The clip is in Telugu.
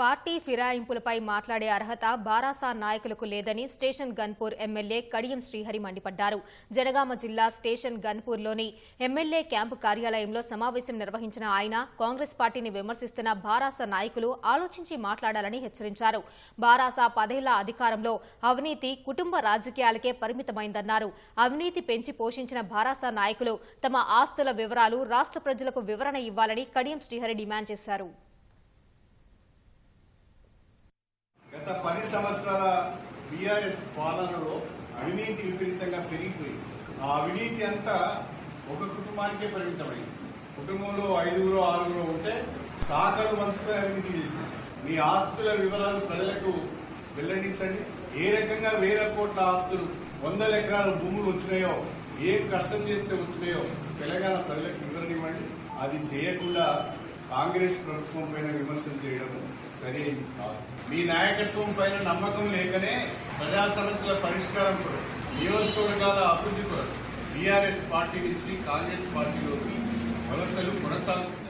పార్టీ ఫిరాయింపులపై మాట్లాడే అర్హత బారాసా నాయకులకు లేదని స్టేషన్ గన్పూర్ ఎమ్మెల్యే కడియం శ్రీహరి మండిపడ్డారు. జనగామ జిల్లా స్టేషన్ గన్పూర్లోని ఎమ్మెల్యే క్యాంపు కార్యాలయంలో సమావేశం నిర్వహించిన ఆయన కాంగ్రెస్ పార్టీని విమర్శిస్తున్న బారాసా నాయకులు ఆలోచించి మాట్లాడాలని హెచ్చరించారు. బారాసా పదేళ్ళ అధికారంలో అవినీతి కుటుంబ రాజకీయాలకే పరిమితమైందన్నారు. అవినీతి పెంచి పోషించిన బారాసా నాయకులు తమ ఆస్తుల వివరాలు రాష్ట్ర ప్రజలకు వివరణ ఇవ్వాలని కడియం శ్రీహరి డిమాండ్ చేశారు. కాంగ్రెస్ పాలనలో అవినీతి విపరీతంగా పెరిగిపోయింది. ఆ అవినీతి అంతా ఒక కుటుంబానికే పరిమితమైంది. కుటుంబంలో ఐదుగురు ఆరుగురు ఉంటే శాఖలు వంచుకొని అవినీతి చేసింది మీ ఆస్తుల వివరాలు ప్రజలకు వెల్లడించండి. ఏ రకంగా వేల కోట్ల ఆస్తులు వందల ఎకరాల భూములు వచ్చినాయో ఏం కష్టం చేస్తే వచ్చినాయో తెలంగాణ ప్రజలకు వివరణివ్వండి అది చేయకుండా కాంగ్రెస్ ప్రభుత్వం పైన విమర్శలు చేయడం సరైనది కాదు. మీ నాయకత్వం పైన నమ్మకం లేకనే ప్రజా సమస్యల పరిష్కారం కొరకు నియోజకవర్గాల అభివృద్ధి కొరకు టీఆర్ఎస్ పార్టీ నుంచి కాంగ్రెస్ పార్టీలోకి వలసలు కొనసాగుతున్నాయి.